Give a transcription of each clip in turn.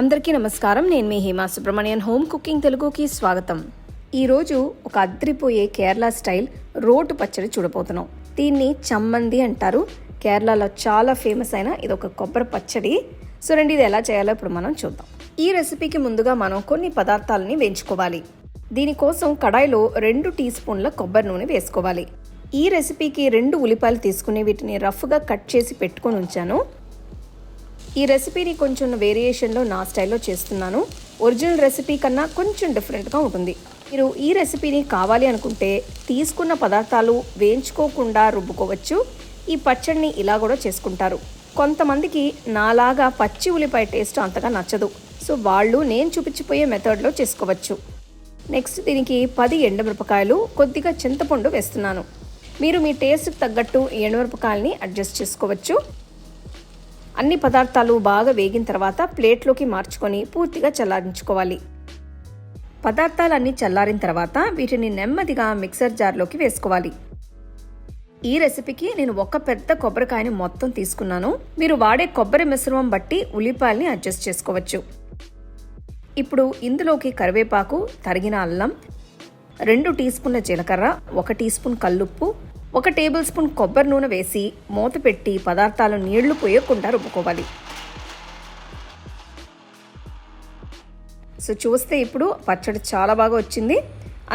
అందరికీ నమస్కారం. నేను మీ హేమా సుబ్రహ్మణ్యన్. హోమ్ కుకింగ్ తెలుగుకి స్వాగతం. ఈరోజు ఒక అద్రిపోయే కేరళ స్టైల్ రోటు పచ్చడి చూడబోతున్నాం. దీన్ని చమ్మంది అంటారు. కేరళలో చాలా ఫేమస్ అయిన ఇది ఒక కొబ్బరి పచ్చడి. సో రండి ఇది ఎలా చేయాలో ఇప్పుడు మనం చూద్దాం. ఈ రెసిపీకి ముందుగా మనం కొన్ని పదార్థాలని వేయించుకోవాలి. దీనికోసం కడాయిలో రెండు టీ స్పూన్ల కొబ్బరి నూనె వేసుకోవాలి. ఈ రెసిపీకి రెండు ఉల్లిపాయలు తీసుకుని వీటిని రఫ్గా కట్ చేసి పెట్టుకొని ఉంచాను. ఈ రెసిపీని కొంచెం వేరియేషన్లో నా స్టైల్లో చేస్తున్నాను. ఒరిజినల్ రెసిపీ కన్నా కొంచెం డిఫరెంట్గా ఉంటుంది. మీరు ఈ రెసిపీని కావాలి అనుకుంటే తీసుకున్న పదార్థాలు వేయించుకోకుండా రుబ్బుకోవచ్చు. ఈ పచ్చడిని ఇలా కూడా చేసుకుంటారు. కొంతమందికి నాలాగా పచ్చి ఉల్లిపాయ టేస్ట్ అంతగా నచ్చదు. సో వాళ్ళు నేను చూపించిపోయే మెథడ్లో చేసుకోవచ్చు. నెక్స్ట్ దీనికి పది ఎండుమిరపకాయలు కొద్దిగా చింతపండు వేస్తున్నాను. మీరు మీ టేస్ట్కి తగ్గట్టు ఈ అడ్జస్ట్ చేసుకోవచ్చు. అన్ని పదార్థాలు బాగా వేగిన తర్వాత ప్లేట్లోకి మార్చుకొని పూర్తిగా చల్లారించుకోవాలి. పదార్థాలన్నీ చల్లారిన తర్వాత వీటిని నెమ్మదిగా మిక్సర్ జార్లోకి వేసుకోవాలి. ఈ రెసిపీకి నేను ఒక పెద్ద కొబ్బరికాయని మొత్తం తీసుకున్నాను. మీరు వాడే కొబ్బరి మిశ్రమం బట్టి ఉల్లిపాయల్ని అడ్జస్ట్ చేసుకోవచ్చు. ఇప్పుడు ఇందులోకి కరివేపాకు తరిగిన అల్లం రెండు టీ స్పూన్ల జీలకర్ర ఒక టీ స్పూన్ కల్లుప్పు ఒక టేబుల్ స్పూన్ కొబ్బరి నూనె వేసి మూత పెట్టి పదార్థాలు నీళ్ళు పోయకుండా రుబ్బుకోవాలి. సో చూస్తే ఇప్పుడు పచ్చడి చాలా బాగా వచ్చింది.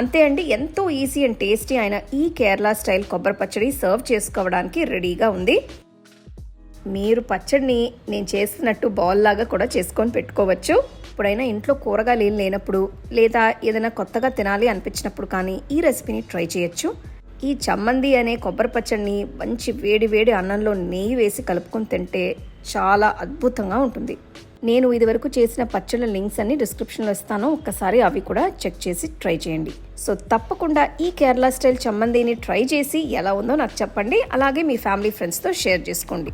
అంతే అండి ఎంతో ఈజీ అండ్ టేస్టీ అయిన ఈ కేరళ స్టైల్ కొబ్బరి పచ్చడి సర్వ్ చేసుకోవడానికి రెడీగా ఉంది. మీరు పచ్చడిని నేను చేస్తున్నట్టు బౌల్ లాగా కూడా చేసుకొని పెట్టుకోవచ్చు. ఇప్పుడైనా ఇంట్లో కూరగాయలు ఏం లేనప్పుడు లేదా ఏదైనా కొత్తగా తినాలి అనిపించినప్పుడు కానీ ఈ రెసిపీని ట్రై చేయొచ్చు. ఈ చమ్మంది అనే కొబ్బరి పచ్చడిని మంచి వేడి వేడి అన్నంలో నెయ్యి వేసి కలుపుకొని తింటే చాలా అద్భుతంగా ఉంటుంది. నేను ఇదివరకు చేసిన పచ్చళ్ళ లింక్స్ అన్ని డిస్క్రిప్షన్లో ఇస్తాను. ఒక్కసారి అవి కూడా చెక్ చేసి ట్రై చేయండి. సో తప్పకుండా ఈ కేరళ స్టైల్ చమ్మందిని ట్రై చేసి ఎలా ఉందో నాకు చెప్పండి. అలాగే మీ ఫ్యామిలీ ఫ్రెండ్స్తో షేర్ చేసుకోండి.